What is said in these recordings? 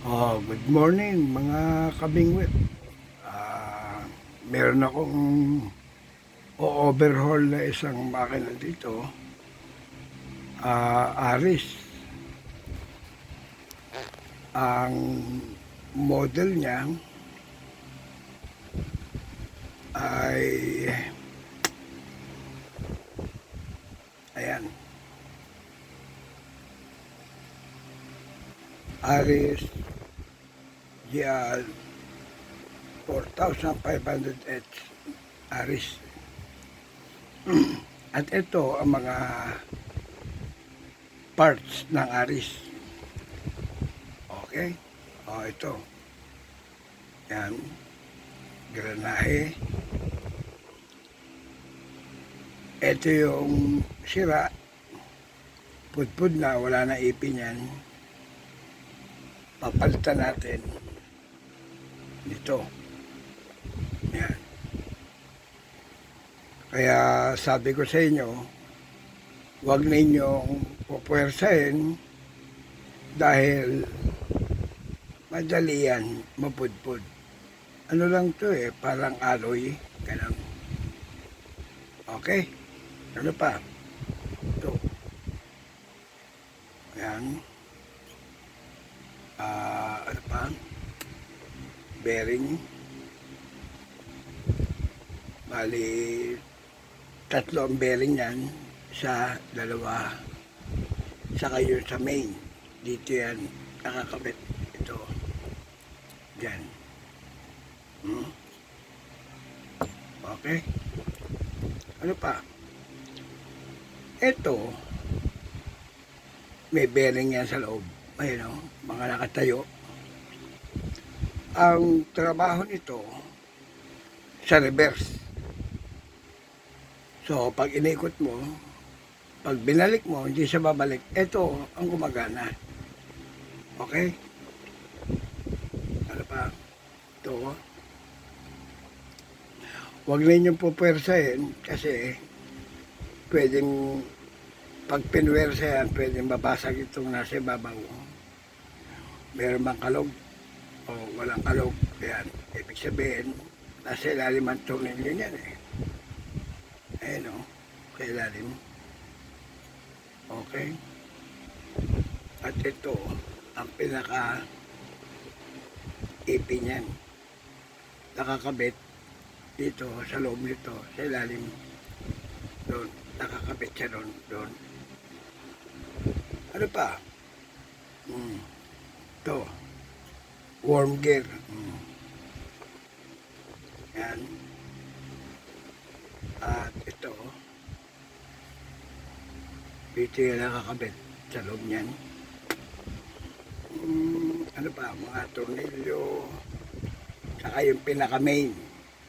Oh, good morning mga kabingwit. Ah, meron akong o-overhaul na isang makina dito. Ah, Aris. Ang model niya ay ayan. Aris GL 4,500H Aris. At ito ang mga parts ng Aris. Okay? O, ito. Yan. Granahe. Ito yung sira. Pudpud na, wala na ipin yan papalitan natin nito. Yan. Kaya sabi ko sa inyo, huwag ninyong pupwersahin dahil madali yan, mapudpud. Ano lang to eh, parang alloy, ganun. Okay? Ano pa? Ito. Yan ah ano pa bearing. Bali tatlo ang bearing yan sa dalawa. Sa kayo sa main. Dito yan nakakabit. Ito. Dyan hmm? okay. Ano pa? Ito may bearing yan sa loob. Ayun o, mga nakatayo. Ang trabaho nito sa reverse. So, pag inikot mo, pag binalik mo, hindi siya babalik. Ito ang gumagana. Okay? Ano pa? Ito. Huwag ninyong pupwersahin kasi pwedeng pag pinwersa yan, pwedeng babasag itong nasa ibabaw meron bang kalog o walang kalog yan ibig sabihin nasa ilalim ang tornilyo niyan eh. Ayun o sa ilalim. Okay. At ito ang pinaka ipin niyan. Nakakabit dito sa loob nito sa ilalim. Doon. Nakakabit siya doon doon. Ano pa? Hmm. Ito. Warm gear. Yan. At ito. Dito yung nakakabit sa loob niyan. Hmm, ano pa? Mga tornilyo. Saka yung pinaka main.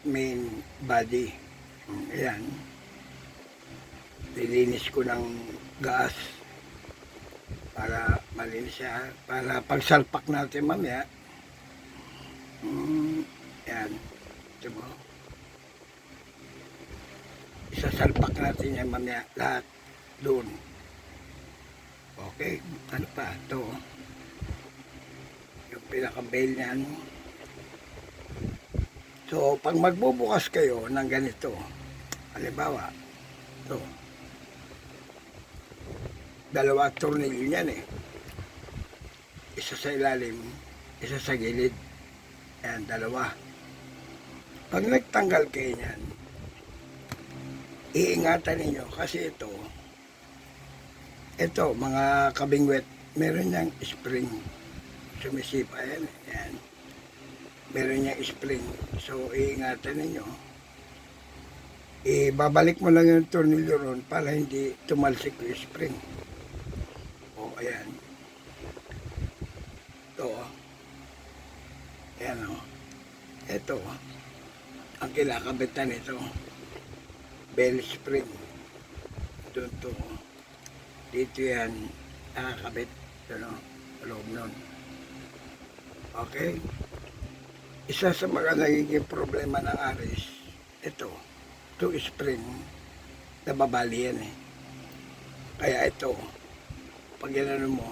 Main body. Hmm, ayan. Nilinis ko ng gas para malinis siya para pagsalpak natin mamaya mm, yan. Ito mo. Isasalpak natin yan mamaya lahat doon. Okay ano pa? Ito yung pinaka bail niyan. So pag magbubukas kayo ng ganito halimbawa ito. Dalawa tornilyo niyan eh. Isa sa ilalim, isa sa gilid. Ayan, dalawa. Pag nagtanggal kayo niyan, iingatan ninyo kasi ito, ito, mga kabingwet, meron niyang spring. Sumisipa yan. Ayan. Meron niyang spring. So, iingatan ninyo. Ibabalik mo lang yung tornilyo ron para hindi tumalsik yung spring. Ayan. Ito. Ayan o. Oh. Ito. oh. Ang kinakabitan nito. Bell spring. Doon to. oh. Dito yan. Nakakabit. Ano? Loob nun. Okay? Isa sa mga nagiging problema ng Aris, ito. Ito spring. Nababali yan eh. Kaya ito pag ginano mo,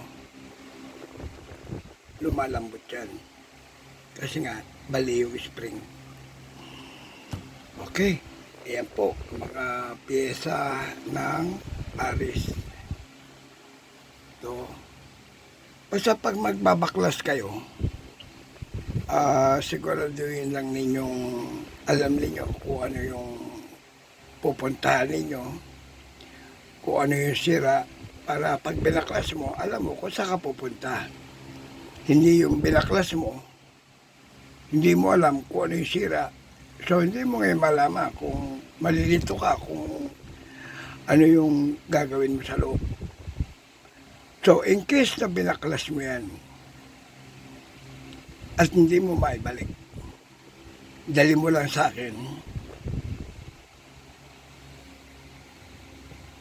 lumalambot yan. Kasi nga, bali yung spring. Okay. Ayan po, mga pyesa ng Paris. Ito. Basta pag magbabaklas kayo, ah siguraduhin lang ninyong alam ninyo kung ano yung pupuntahan ninyo, kung ano yung sira, para pag binaklas mo, alam mo kung saan ka pupunta. Hindi yung binaklas mo, hindi mo alam kung ano yung sira. So, hindi mo ngayon malaman kung malilito ka, kung ano yung gagawin mo sa loob. So, in case na binaklas mo yan, at hindi mo maibalik, dali mo lang sa akin,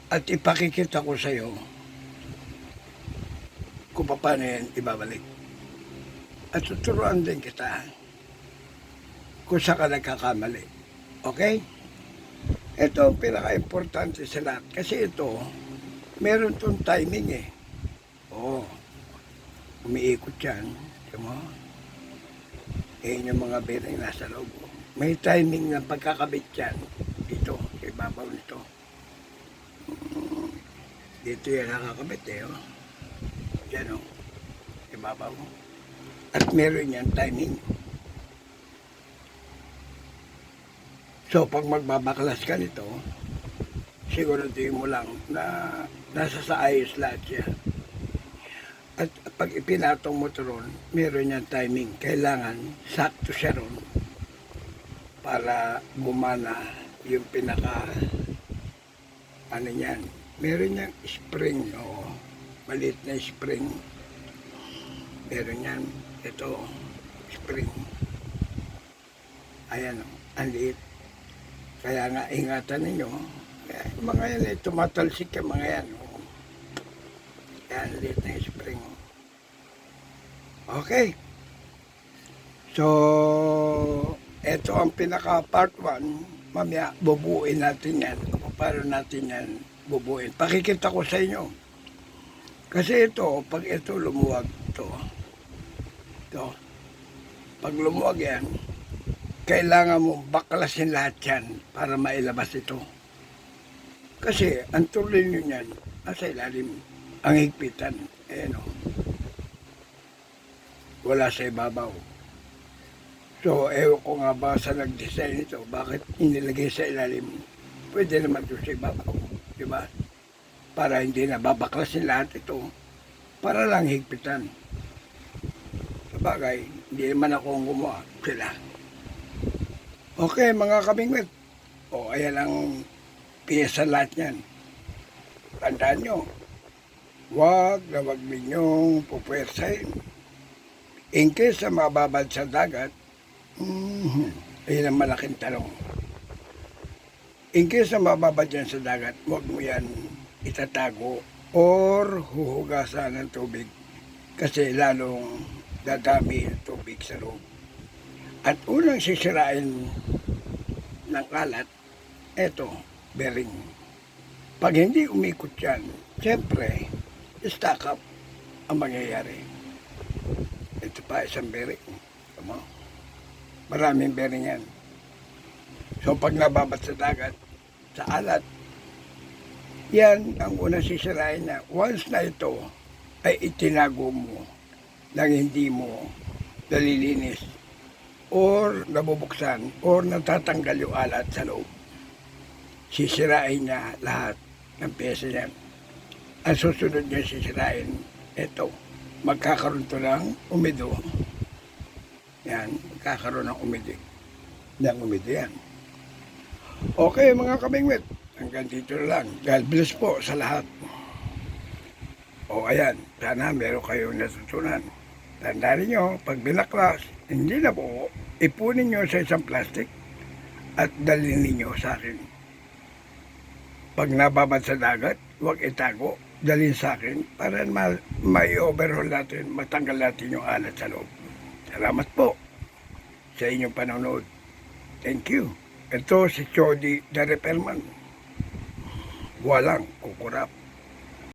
at ipakikita ko sa iyo kung paano yan ibabalik. At tuturuan din kita kung saan ka nagkakamali. Okay? Ito ang pinaka-importante sa lahat. Kasi ito, meron tong timing eh. Oo. Umiikot yan. Diyan mo? Eh, yung mga bearing nasa loob. May timing ng pagkakabit yan. Dito, sa ibabaw nito. Dito yan nakakabit eh. Oh. Yan oh. Ibabaw. At meron yan timing. So, pag magbabaklas ka nito, siguraduhin mo lang na nasa sa ayos lahat siya. At pag ipinatong mo ito ron, meron yan timing. Kailangan sakto siya ron para gumana yung pinaka ano yan. Meron yan spring, o maliit na spring. Meron yan, ito, spring. Ayan, ang liit. Kaya nga, ingatan ninyo. Kaya, mga yan, eh, tumatalsik yung mga yan. Oh. Yan, liit na spring. Okay. So, ito ang pinaka part 1. Mamaya, bubuuin natin yan. Kung paano natin yan bubuuin. Pakikita ko sa inyo. Kasi ito, pag ito lumuwag, ito, ito, pag lumuwag yan, kailangan mo baklasin lahat yan para mailabas ito. Kasi ang tuloy nyo yan, nasa ilalim, ang higpitan, eh no, wala sa ibabaw. So, ewan ko nga ba sa nag-design ito, bakit inilagay sa ilalim? Pwede naman doon sa ibabaw, di ba? Para hindi na babaklasin lahat ito, para lang higpitan. Sabagay, hindi naman ako ang gumawa, sila. Okay, mga kamingwit. O, ayan ang piyesa lahat yan. Tandaan nyo, huwag na huwag ninyong pupwersahin. In case na mababad sa dagat, mm, ayun ang malaking tanong. In case na mababad yan sa dagat, huwag mo yan itatago or huhugasan ng tubig kasi lalong dadami ang tubig sa loob. At unang sisirain ng kalat, eto, bearing. Pag hindi umikot yan, siyempre, stack up ang mangyayari. Ito pa isang bearing. Tama? Maraming bearing yan. So pag nababat sa dagat, sa alat, yan ang unang sisirain na. Once na ito ay itinago mo nang hindi mo nalilinis or nabubuksan or natatanggal yung alat sa loob. Sisirain niya lahat ng pyesa niyan. Ang susunod niya sisirain, ito, magkakaroon to ng umido. Yan, magkakaroon ng umido. Ng umido yan. Okay mga kamingwit, hanggang dito lang. God bless po sa lahat. O ayan, sana meron kayong natutunan. Tandaan niyo, pag binaklas, hindi na po, ipunin nyo sa isang plastic at dalhin ninyo sa akin. Pag nababad sa dagat, huwag itago, dalhin sa akin para ma- may-overhaul natin, matanggal natin yung alat sa loob. Salamat po sa inyong panonood. Thank you. Ito si Chody the Repairman. Walang kukurap.